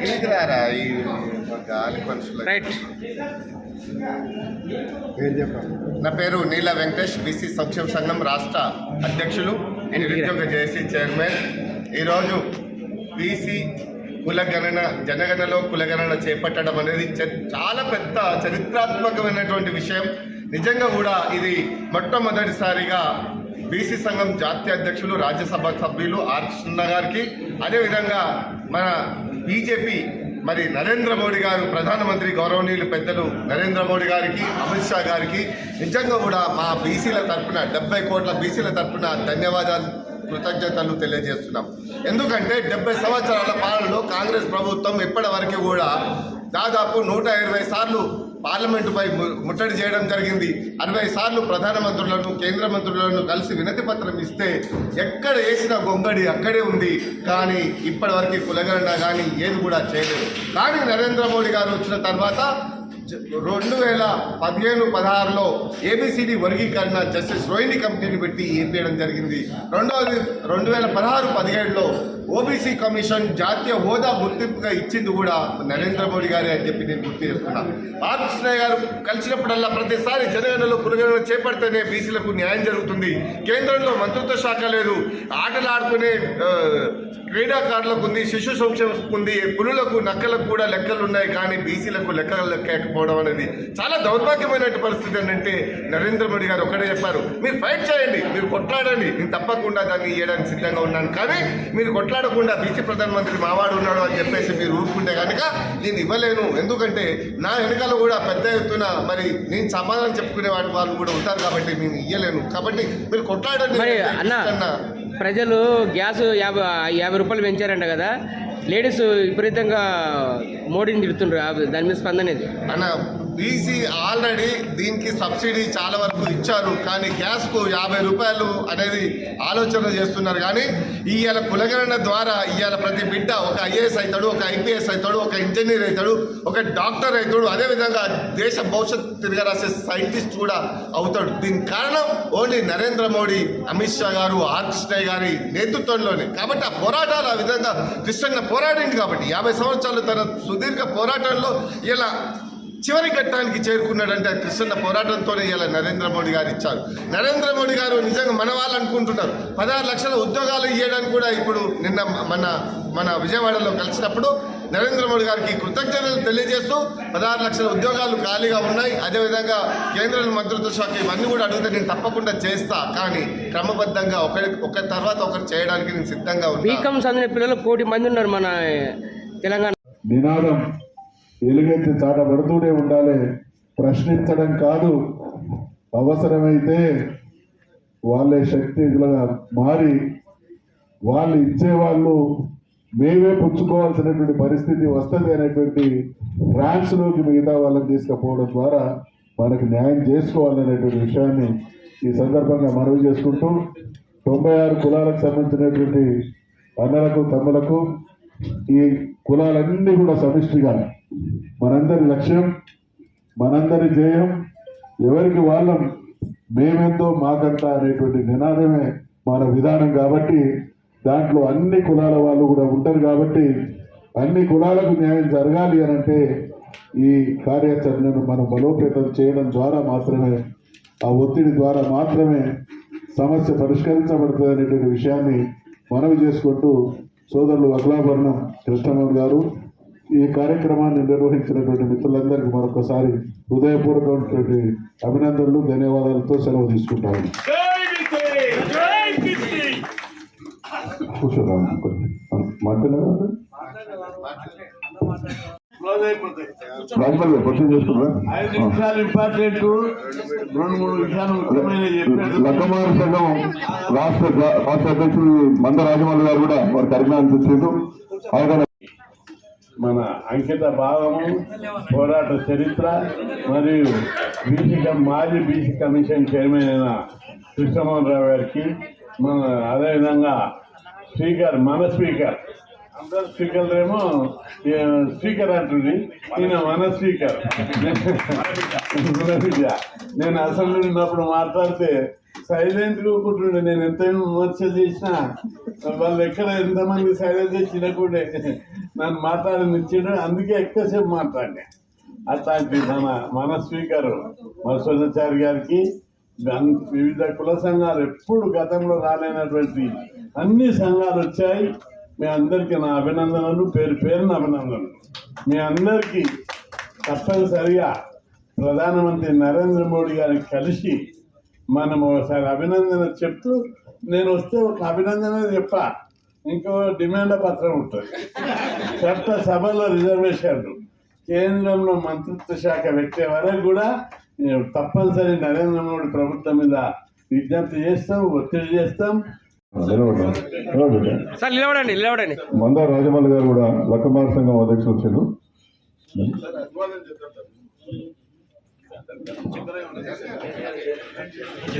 Right రారా ఈ గాలి మనుషులు? రైట్ నా పేరు నీల వెంకటేష్ బీసీ సంక్షేమ సంఘం రాష్ట్ర అధ్యక్షులు నిరుద్యోగ జేసీ చైర్మన్. ఈరోజు బీసీ కులగణన జనగణనలో కులగణన చేపట్టడం అనేది చ- చాలా పెద్ద చరిత్రాత్మకమైనటువంటి విషయం. నిజంగా కూడా ఇది మొట్టమొదటిసారిగా బీసీ సంఘం జాతీయ అధ్యక్షులు రాజ్యసభ సభ్యులు ఆర్ కృష్ణ గారికి. అదేవిధంగా మన బీజేపీ మరి నరేంద్ర మోడీ గారు ప్రధానమంత్రి గౌరవనీయులు పెద్దలు నరేంద్ర మోడీ గారికి అమిత్ షా గారికి నిజంగా కూడా మా బీసీల తరఫున డెబ్బై కోట్ల బీసీల తరఫున ధన్యవాదాలు కృతజ్ఞతలు తెలియజేస్తున్నాం. ఎందుకంటే డెబ్బై సంవత్సరాల పాలనలో కాంగ్రెస్ ప్రభుత్వం ఇప్పటి వరకు కూడా దాదాపు నూట ఇరవై సార్లు పార్లమెంటుపై ము- ముట్టడి చేయడం జరిగింది. అరవై సార్లు ప్రధానమంత్రులను కేంద్ర మంత్రులను కలిసి వినతి పత్రం ఇస్తే ఎక్కడ వేసిన గొంగడి అక్కడే ఉంది. కానీ ఇప్పటివరకు కులగండ కానీ ఏది కూడా చేయలేదు. కానీ నరేంద్ర మోడీ గారు వచ్చిన తర్వాత రెండు వేల పదిహేను పదహారులో ఏబిసిడి వర్గీకరణ జస్టిస్ రోహిణి కమిటీని పెట్టి ఏపీయడం జరిగింది. రెండవది రెండు వేల పదహారు పదిహేడులో ఓబీసీ కమిషన్ జాతీయ హోదా గుర్తింపుగా ఇచ్చింది కూడా నరేంద్ర మోడీ గారే అని చెప్పి నేను గుర్తు చేస్తున్నా. బాలకృష్ణ గారు కలిసినప్పుడల్లా ప్రతిసారి జనగణలో పునగణన చేపడితేనే బీసీలకు న్యాయం జరుగుతుంది. కేంద్రంలో మంత్రిత్వ శాఖ లేదు. ఆటలు ఆడుకునే క్రీడాకారులకు ఉంది శిశు సంక్షేమకు ఉంది పులులకు నక్కలకు కూడా లెక్కలు ఉన్నాయి కానీ బీసీలకు లెక్కలు లెక్కకపోవడం అనేది చాలా దౌర్భాగ్యమైన పరిస్థితి ఏంటంటే నరేంద్ర మోడీ గారు ఒకటే చెప్పారు. మీరు ఫైట్ చేయండి మీరు కొట్లాడండి నేను తప్పకుండా దాన్ని ఇవ్వడానికి సిద్ధంగా ఉన్నాను. కానీ మీరు కొట్లాడకుండా బీసీ ప్రధానమంత్రి మావాడు ఉన్నాడు అని చెప్పేసి మీరు ఊరుకుంటే కనుక నేను ఇవ్వలేను. ఎందుకంటే నా వెనకాల కూడా పెద్ద ఎత్తున మరి నేను సమాధానం చెప్పుకునే వాటి వాళ్ళు కూడా ఉంటారు కాబట్టి నేను ఇవ్వలేను కాబట్టి మీరు కొట్లాడండి అన్న ప్రజలు గ్యాస్ యాభై యాభై రూపాయలు పెంచారంట కదా. లేడీస్ విపరీతంగా మోడీని తిడుతుండ్రు ఆ దాని మీద స్పందన ఇది. అన్న బీసీ ఆల్రెడీ దీనికి సబ్సిడీ చాలా వరకు ఇచ్చారు. కానీ గ్యాస్కు యాభై రూపాయలు అనేది ఆలోచన చేస్తున్నారు. కానీ ఇవాళ కులగణన ద్వారా ఇవాళ ప్రతి బిడ్డ ఒక ఐఏఎస్ అవుతాడు ఒక ఐపీఎస్ అవుతాడు ఒక ఇంజనీర్ అవుతాడు ఒక డాక్టర్ అవుతాడు అదేవిధంగా దేశ భవిష్యత్ తిరగరాసే సైంటిస్ట్ కూడా అవుతాడు. దీనికి కారణం ఓన్లీ నరేంద్ర మోడీ అమిత్ షా గారు ఆర్ గారి నేతృత్వంలోనే. కాబట్టి ఆ పోరాటాలు ఆ విధంగా కృష్ణంగా పోరాడింది కాబట్టి యాభై సంవత్సరాలు తన సుదీర్ఘ పోరాటంలో ఇలా చివరి ఘట్టానికి చేరుకున్నాడంటే ఆ కృష్ణ పోరాటంతోనే ఇలా నరేంద్ర మోడీ గారు ఇచ్చారు. నరేంద్ర మోడీ గారు నిజంగా మన వాళ్ళు అనుకుంటున్నారు. పదహారు లక్షల ఉద్యోగాలు ఇవ్వడానికి కూడా ఇప్పుడు నిన్న మన మన విజయవాడలో కలిసినప్పుడు నరేంద్ర మోడీ గారికి కృతజ్ఞతలు తెలియజేస్తూ పదహారు లక్షల ఉద్యోగాలు ఖాళీగా ఉన్నాయి. అదేవిధంగా కేంద్ర మంత్రిత్వ శాఖ ఇవన్నీ కూడా అడిగితే నేను తప్పకుండా చేస్తా. కానీ క్రమబద్ధంగా ఒకరి ఒకరి తర్వాత ఒకరు చేయడానికి నేను సిద్ధంగా ఉన్నా. బీకామ్ చదివిన పిల్లలు కోటి మంది ఉన్నారు మన తెలంగాణ. నినాదం. ఎలుగెత్తి చాటబడుతూనే ఉండాలి. ప్రశ్నించడం కాదు. అవసరమైతే వాళ్ళే శక్తిగా మారి వాళ్ళు ఇచ్చేవాళ్ళు మేమే పుచ్చుకోవాల్సినటువంటి పరిస్థితి వస్తుంది అనేటువంటి ట్రాన్స్లోకి మిగతా వాళ్ళని తీసుకుపోవడం ద్వారా మనకు న్యాయం చేసుకోవాలనేటువంటి విషయాన్ని ఈ సందర్భంగా మనవి చేసుకుంటూ తొంభై ఆరు కులాలకు సంబంధించినటువంటి అన్నలకు తమ్ములకు ఈ కులాలన్నీ కూడా సమిష్టిగా మనందరి లక్ష్యం మనందరి ధ్యేయం ఎవరికి వాళ్ళం మేమెంతో మాకంత అనేటువంటి నినాదమే మన విధానం కాబట్టి దాంట్లో అన్ని కులాల వాళ్ళు కూడా ఉంటారు కాబట్టి అన్ని కులాలకు న్యాయం జరగాలి అని అంటే ఈ కార్యాచరణను మనం బలోపేతం చేయడం ద్వారా మాత్రమే ఆ ఒత్తిడి ద్వారా మాత్రమే సమస్య పరిష్కరించబడుతుంది అనేటువంటి విషయాన్ని మనవి చేసుకుంటూ సోదరులు అఖలాభరణం కృష్ణమోహన్ గారు ఈ కార్యక్రమాన్ని నిర్వహించినటువంటి మిత్రులందరికీ మరొకసారి హృదయపూర్వకమైనటువంటి అభినందనలు ధన్యవాదాలతో సెలవు తీసుకుంటాను. కూర్చోదాం మధ్యలో ఐదు ఇంపార్టెంట్. రెండు మూడు విషయాలు లక్కమార సంఘం రాష్ట్ర రాష్ట్ర అధ్యక్షుడు మంద రాజమల్లి గారు కూడా వారి కార్యక్రమాన్ని తెచ్చిండు మన అంకిత భావము పోరాట చరిత్ర మరియు బీసీ మాజీ బీసీ కమిషన్ చైర్మన్ అయిన కృష్ణమోహన్ రావు గారికి మన అదేవిధంగా స్పీకర్ మన స్పీకర్ అందరు స్పీకర్లు ఏమో స్పీకర్ అంటుంది. ఈయన మన స్పీకర్. నేను అసెంబ్లీ ఉన్నప్పుడు మాట్లాడితే సైలెంట్గా కూర్చుండే. నేను ఎంత విమర్శలు చేసినా వాళ్ళు ఎక్కడ ఎంతమంది సైలెంట్ చిన్నకుండే నన్ను మాట్లాడనిచ్చాడు అందుకే ఎక్కువసేపు మాట్లాడినా. అట్లాంటి మన మన స్పీకర్ మధుసూదనాచారి గారికి అన్- వివిధ కుల సంఘాలు ఎప్పుడు గతంలో రాలేనటువంటి అన్ని సంఘాలు వచ్చాయి. మీ అందరికీ నా అభినందనలు పేరు పేరున అభినందనలు. మీ అందరికీ తప్పనిసరిగా ప్రధానమంత్రి నరేంద్ర మోడీ గారిని కలిసి మనం ఒకసారి అభినందన చెప్తూ నేను వస్తే ఒక అభినందన చెప్ప ఇంకో డిమాండ్ పత్రం ఉంటుంది. చట్ట సభలో రిజర్వేషన్లు. కేంద్రంలో మంత్రిత్వ శాఖ పెట్టే వరకు కూడా తప్పనిసరి నరేంద్ర మోడీ ప్రభుత్వం మీద విజ్ఞప్తి చేస్తాం ఒత్తిడి చేస్తాం. సార్ నిలబడండి నిలబడండి. మందార రాజమౌళి గారు కూడా లక్కమార సంఘం అధ్యక్షులు వచ్చారు.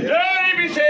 జై బీసీ